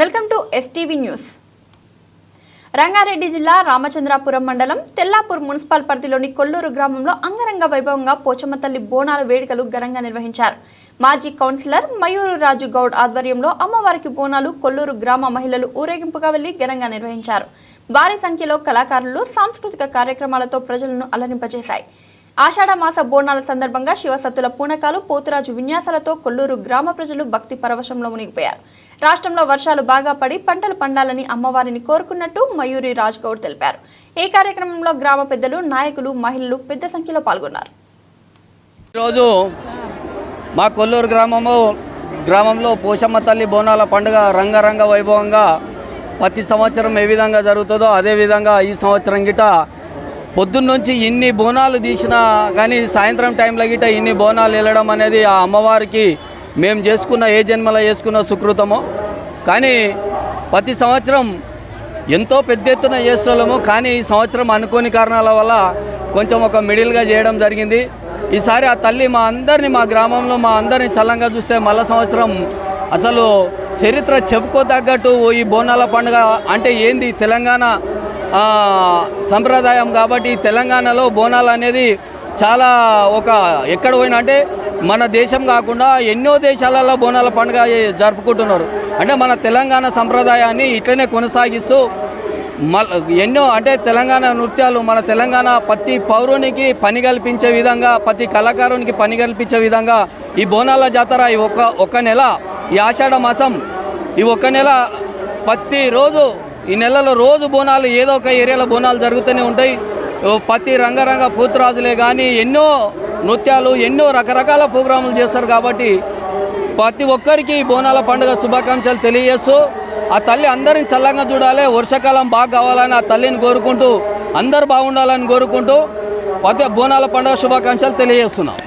Welcome to STV news. Rangareddy జిల్లా రామచంద్రాపురం మండలం Tellapur municipal పరిధిలోని కొల్లూరు గ్రామంలో అంగరంగ వైభవంగా పోచమ్మ తల్లి బోనాల వేడుకలు ఘనంగా నిర్వహించారు. మాజీ కౌన్సిలర్ మయూరు రాజు గౌడ్ ఆధ్వర్యంలో అమ్మవారికి బోనాలు కొల్లూరు గ్రామ మహిళలు ఊరేగింపుగా వెళ్ళి ఘనంగా నిర్వహించారు. భారీ సంఖ్యలో కళాకారులు సాంస్కృతిక కార్యక్రమాలతో ప్రజలను అలరింపజేశాయి. ఆషాఢమాస బోనాల సందర్భంగా శివసత్తుల పూనకాలు పోతురాజు విన్యాసాలతో కొల్లూరు గ్రామ ప్రజలు భక్తి పరవశంలో మునిగిపోయారు. రాష్ట్రంలో వర్షాలు బాగా పడి పంటలు పండాలని అమ్మవారిని కోరుకున్నట్టు మయూరి రాజ్ గౌడ్ తెలిపారు. ఈ కార్యక్రమంలో గ్రామ పెద్దలు నాయకులు మహిళలు పెద్ద సంఖ్యలో పాల్గొన్నారు. ఈరోజు మా కొల్లూరు గ్రామము గ్రామంలో పోషమ్మ తల్లి బోనాల పండుగ రంగరంగ వైభవంగా ప్రతి సంవత్సరం ఏ విధంగా జరుగుతుందో అదే విధంగా ఈ సంవత్సరం గిట పొద్దున్నుంచి ఇన్ని బోనాలు తీసినా కానీ సాయంత్రం టైంలో గిట ఇన్ని బోనాలు వెళ్ళడం అనేది ఆ అమ్మవారికి మేము చేసుకున్న ఏ జన్మలో చేసుకున్న సుకృతమో. కానీ ప్రతి సంవత్సరం ఎంతో పెద్ద ఎత్తున చేస్తున్నాము. కానీ ఈ సంవత్సరం అనుకోని కారణాల వల్ల కొంచెం ఒక మిడిల్గా చేయడం జరిగింది. ఈసారి ఆ తల్లి మా అందరిని మా గ్రామంలో మా అందరిని చల్లంగా చూస్తే మళ్ళా సంవత్సరం అసలు చరిత్ర చెప్పుకోదగ్గట్టు ఈ బోనాల పండుగ అంటే ఏంది? తెలంగాణ సంప్రదాయం కాబట్టి తెలంగాణలో బోనాలు అనేది చాలా ఒక ఎక్కడ పోయినా అంటే మన దేశం కాకుండా ఎన్నో దేశాలలో బోనాల పండుగ జరుపుకుంటున్నారు. అంటే మన తెలంగాణ సంప్రదాయాన్ని ఇట్లనే కొనసాగిస్తూ మల్ ఎన్నో అంటే తెలంగాణ నృత్యాలు మన తెలంగాణ ప్రతి పౌరునికి పని కల్పించే విధంగా ప్రతి కళాకారునికి పని కల్పించే విధంగా ఈ బోనాల జాతర ఈ ఒక ఒక నెల ఈ ఆషాఢ మాసం ఈ ఒక నెల ప్రతి రోజు ఈ నెలలో రోజు బోనాలు ఏదో ఒక ఏరియాలో బోనాలు జరుగుతూనే ఉంటాయి. ప్రతి రంగరంగ పూతరాజులే కానీ ఎన్నో నృత్యాలు ఎన్నో రకరకాల ప్రోగ్రాములు చేస్తారు కాబట్టి ప్రతి ఒక్కరికి ఈ బోనాల పండుగ శుభాకాంక్షలు తెలియజేస్తూ ఆ తల్లి అందరిని చల్లంగా చూడాలి వర్షాకాలం బాగా కావాలని ఆ తల్లిని కోరుకుంటూ అందరు బాగుండాలని కోరుకుంటూ ప్రతి బోనాల పండుగ శుభాకాంక్షలు తెలియజేస్తున్నాం.